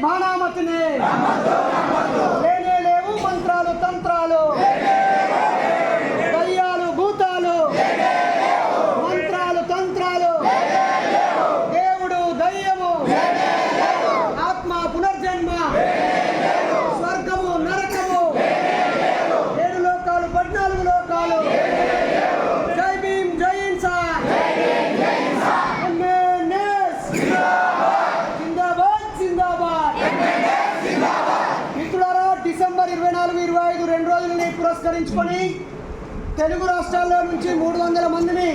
ಬಾಣ ಮತ್ತನೇ తెలుగు రాష్ట్రాల్లో నుంచి మూడు వందల మందిని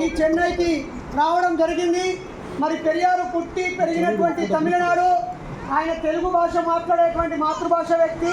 ఈ చెన్నైకి రావడం జరిగింది. మరి పెరియారు పుట్టి పెరిగినటువంటి తమిళనాడు ఆయన తెలుగు భాష మాట్లాడేటువంటి మాతృభాష వ్యక్తి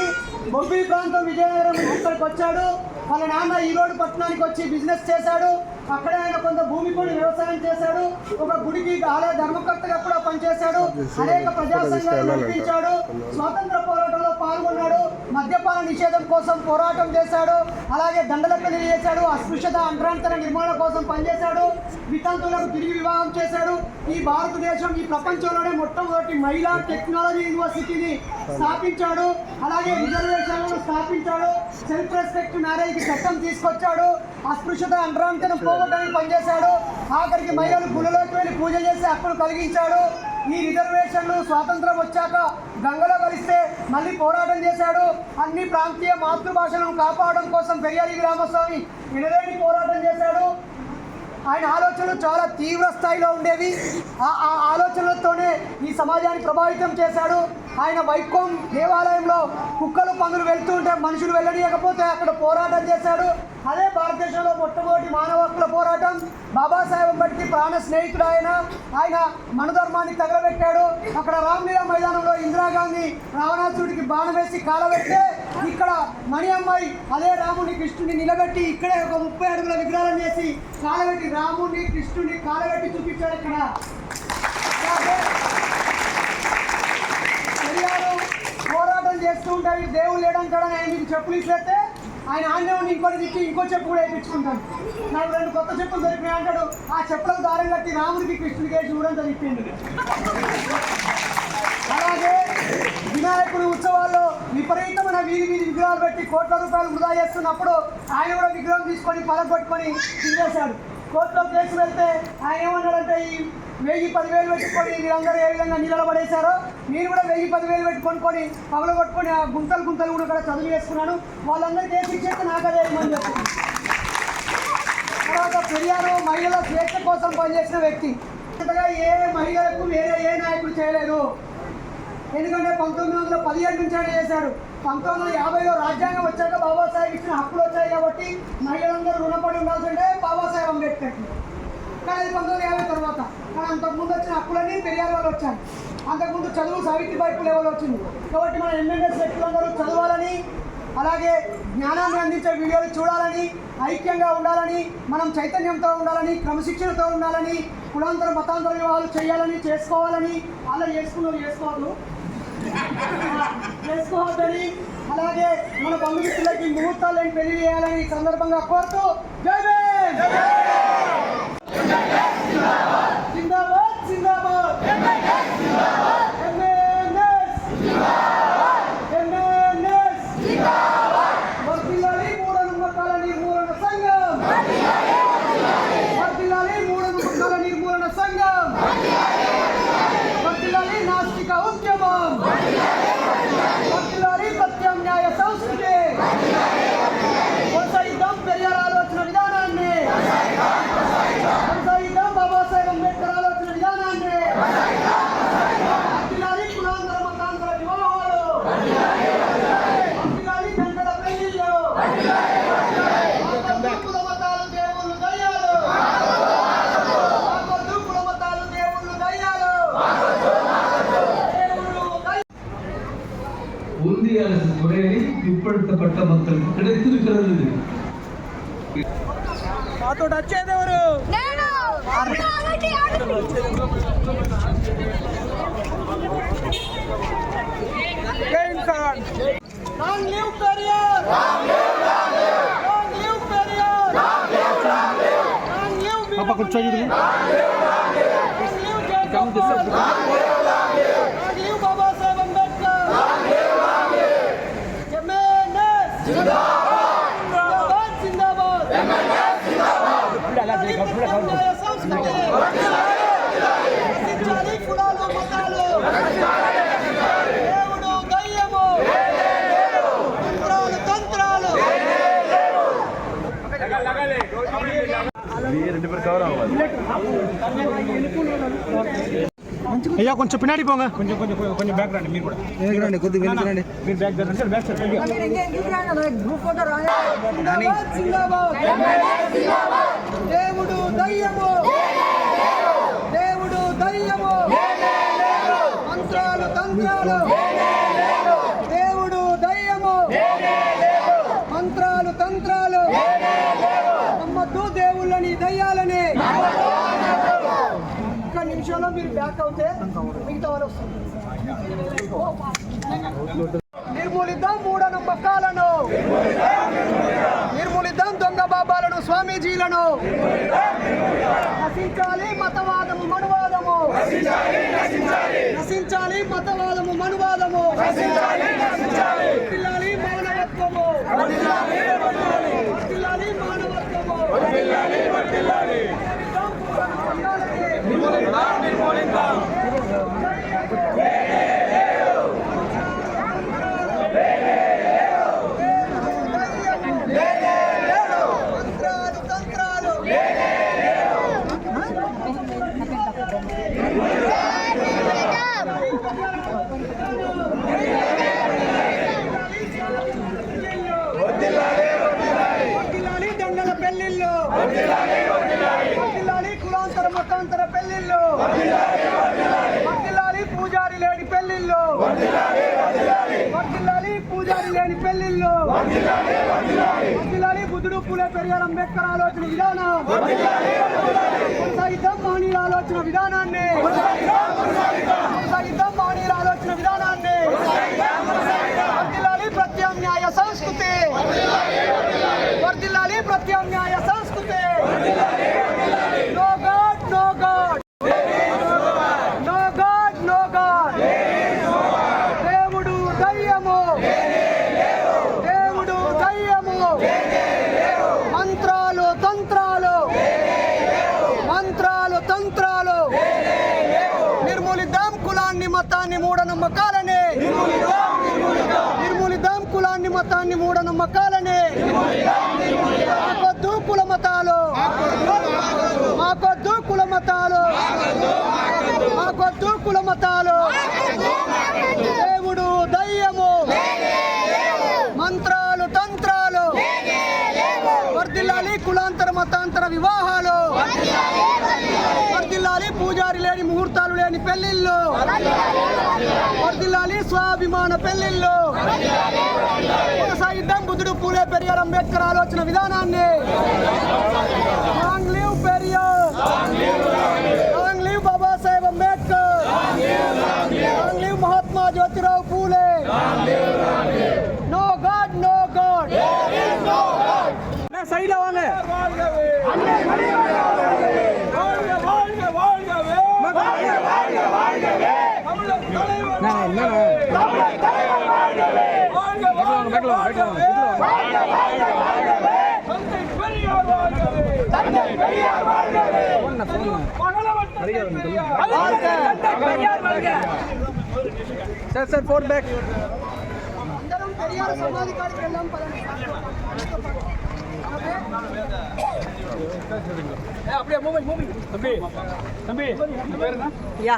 బొబ్బి ప్రాంతం విజయనగరం ఇక్కడికి వచ్చాడు. వాళ్ళ నాన్న ఈరోడు పట్టణానికి వచ్చి బిజినెస్ చేశాడు. అక్కడే ఆయన కొంత భూమి కొని వ్యవసాయం చేశాడు. ఒక గుడికి ఆలయ ధర్మకర్తగా కూడా పనిచేశాడు. అనేక ప్రజా సంఘాలు నడిపించాడు. స్వాతంత్ర పోరాటంలో పాల్గొన్నాడు. మద్యపాన నిషేధం కోసం పోరాటం చేశాడు. అలాగే దండల పెళ్ళి చేశాడు. అస్పృశ్యత అంటరాంతర నిర్మాణం కోసం పనిచేశాడు. వితంతువులకు తిరిగి వివాహం చేశాడు. ఈ భారతదేశం ఈ ప్రపంచంలోనే మొట్టమొదటి మహిళా టెక్నాలజీ యూనివర్సిటీని స్థాపించాడు. అలాగే రిజర్వేషన్లను స్థాపించాడు. సెల్ఫ్ రెస్పెక్ట్ మ్యారేజ్కి చట్టం తీసుకొచ్చాడు. అస్పృశ్యత అంటరాంతరం పోగొట్టడానికి పనిచేశాడు. ఆఖరికి మహిళలు గుళ్ళలోకి వెళ్ళి పూజ చేసి అప్పులు కలిగించాడు. ఈ రిజర్వేషన్లు స్వాతంత్రం వచ్చాక గంగలో కలిస్తే మళ్ళీ పోరాటం చేశాడు. అన్ని ప్రాంతీయ మాతృభాషలను కాపాడడం కోసం పెరియారి రామస్వామి ఎనలేని పోరాటం చేశాడు. ఆయన ఆలోచనలు చాలా తీవ్ర స్థాయిలో ఉండేవి. ఆ ఆ ఆలోచనలతోనే ఈ సమాజాన్ని ప్రభావితం చేశాడు. ఆయన వైకోం దేవాలయంలో కుక్కలు పందులు వెళ్తుంటే మనుషులు వెళ్ళనీయకపోతే అక్కడ పోరాటం చేశాడు. అదే భారతదేశంలో మొట్టమొదటి మానవ హక్కుల పోరాటం. బాబాసాహెబ్ అంబేద్కర్ ప్రాణ స్నేహితుడు ఆయన. ఆయన మనధర్మాన్ని తగలబెట్టాడు. అక్కడ రామ్లీలా మైదానంలో ఇందిరాగాంధీ రావణాసుడికి బాణం వేసి కాలబెట్టే ఇక్కడ మణి అమ్మాయి అదే రాముని కృష్ణుని నిలబెట్టి ఇక్కడే ఒక ముప్పై అడుగుల విగ్రహాలను చేసి కాలబెట్టి రాముని కృష్ణుని కాలబెట్టి చూపించాడు ఇక్కడ. పోరాటం చేస్తూ ఉంటాడు. దేవుడు కదా ఆయన మీకు చెప్పులు ఇచ్చేస్తే ఆయన ఆంజనేయుని ఇంకోటి తిట్టి ఇంకో చెప్పు కూడా వేయించుకుంటాను నాకు రెండు కొత్త చెప్పులు దొరికినాయి అంటాడు. ఆ చెప్పులకు దారం కట్టి రాముడికి కృష్ణుడికి వేసి ఊరంతా తిప్పిండు. అలాగే వినాయకుడి ఉత్సవాల్లో విపరీతమైన వీధి వీధి విగ్రహాలు పెట్టి కోట్ల రూపాయలు వృధా చేస్తున్నప్పుడు ఆయన కూడా విగ్రహం తీసుకొని పలగొట్టుకొని తినేశాడు. కోర్టులో కేసు వెళ్తే ఆయన ఏమన్నాడంటే ఈ వెయ్యి పదివేలు పెట్టుకొని వీళ్ళందరూ ఏ విధంగా నిలబడేశారో పడేశారో నేను కూడా వెయ్యి పదివేలు పెట్టుకొనుకొని పగల కొట్టుకొని ఆ గుంతలు గుంతలు కూడా కూడా చదువు చేసుకున్నాను. వాళ్ళందరూ కేసు ఇచ్చేస్తే నాకు అదే మంది తర్వాత పెరియారు మహిళల స్వేచ్ఛ కోసం పనిచేసిన వ్యక్తి. ఏ మహిళలకు వేరే ఏ నాయకుడు చేయలేదు. ఎందుకంటే పంతొమ్మిది వందల పదిహేడు నుంచి ఆయన చేశారు. పంతొమ్మిది వందల యాభైలో రాజ్యాంగం వచ్చాక బాబాసాహెబ్ ఇచ్చిన హక్కులు వచ్చాయి కాబట్టి మహిళలందరూ రుణపడి ఉండాల్సిందే బాబాసాహెబ్ అంబేద్కర్కి కానీ అది పంతొమ్మిది యాభై తర్వాత. కానీ అంతకుముందు వచ్చిన హక్కులన్నీ పెరియార్ వాళ్ళు వచ్చారు. అంతకుముందు చదువు సావిత్రిబాయి పులే వాళ్ళు వచ్చింది. కాబట్టి మన ఎంఎంఎస్ వ్యక్తులందరూ చదవాలని అలాగే జ్ఞానాన్ని అందించే వీడియోలు చూడాలని ఐక్యంగా ఉండాలని మనం చైతన్యంతో ఉండాలని క్రమశిక్షణతో ఉండాలని కులాంతర మతాంతర వివాహాలు చేయాలని చేసుకోవాలని అలా చేసుకున్నవి చేసుకోవద్దు. చేసుకోవద్దని అలాగే మన బంధుమిత్రులకి ముహూర్తాలను పెళ్ళి చేయాలని ఈ సందర్భంగా కోరుతూ జై భీమ్! ಒಡೆಯಲಿ ಇಪ್ಪಡ್ತ ಪಟ್ಟ ಮಕ್ಕಳು ಕಡೆತ್ತು ಕರೆದಿದೆ మాతో వచ్చేదెవరు Long live Periyar! Long live, long live! Long live Periyar! Long live, long live! Long live, long live! Long live, long live! Long live, long live! అయ్యా కొంచెం పిన్నాడి పోగా. కొంచెం కొంచెం కొంచెం బ్యాక్ రండి మీరు కూడా. రండి కొద్దిగా వెనక్కి రండి. మీరు బ్యాక్ రండి బ్యాక్ జిందాబాద్. దేవుడు దయ్యము. దేవుడు దయ్యము. మంత్రాలు తంత్రాలు దేవుడు దయ్యము మంత్రాలు తంత్రాలు నమ్మద్దు దేవుళ్ళని దయ్యాలని ఒక్క నిమిషంలో మీరు అవుతే మిగతా వాళ్ళు వస్తారు. నిర్మూలిద్దాం మూఢనమ్మకాలను నిర్మూలిద్దాం దొంగ బాబాలను స్వామీజీలను. నశించాలి మతవాదము మనువాదము. నశించాలి మతవాదము మనువాదము. వర్ధిల్లాలి మానవత్వము. మానవత్వము. పెళ్ళిళ్ళు కులాంతర మతాంతర పెళ్ళిళ్ళు. వర్ధిల్లాలి పూజారి లేని పెళ్ళిళ్ళు. వర్ధిల్లాలి పూజారి లేని పెళ్ళిళ్ళు. వర్ధిల్లాలి బుద్ధుడు పూలే పెరియార్ అంబేద్కర్ ఆలోచన విధానం. కొనసాగిద్దాం మానీయుల ఆలోచన విధానాన్ని. కొనసాగిద్దాం మానీయుల ఆలోచన విధానాన్ని. వర్ధిల్లాలి ప్రత్యామ్నాయ సంస్కృతి. వర్ధిల్లాలి ప్రత్యామ్నాయ సంస్కృతి no god no god no god no god దేవుడు దయ్యము దేవుడు దయ్యము మంత్రాలు తంత్రాలు మంత్రాలు తంత్రాలు నిర్మూలిద్దాం కులాన్ని మతాన్ని మూఢనమ్మకాలని నిర్మూలిద్దాం కులాన్ని నమ్మకాలని మూఢనమ్మకాలని మాకొద్దు కుల మతాలు. మాకొద్దు కుల మతాలు. మాకొద్దు కుల మతాలు. దేవుడు దయ్యము. మంత్రాలు తంత్రాలు. వర్దిల్లాలి కులాంతర మతాంతర వివాహాలు. వర్దిల్లాలి పూజారి లేని ముహూర్తాలు లేని పెళ్ళిళ్ళు వర్దిల్లాలి స్వాభిమాన పెళ్ళిళ్ళు అంబేద్కర్ ఆలోచన విధానాన్ని long live Periyar long live Babasaheb Ambedkar long live Mahatma Jyotirao Phule no god no god సైడ్లో వాంగే சார் சார் போட் பேக் பெரியார் அப்படியே மூவி மூவி தம்பி தம்பி யா.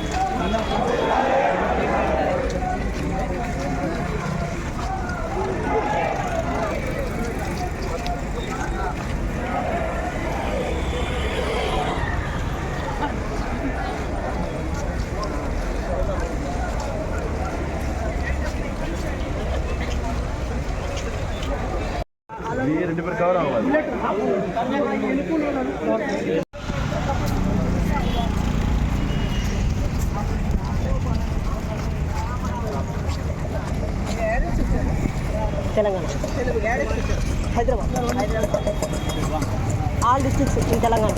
Não Telangana. Hyderabad. All districts in Telangana.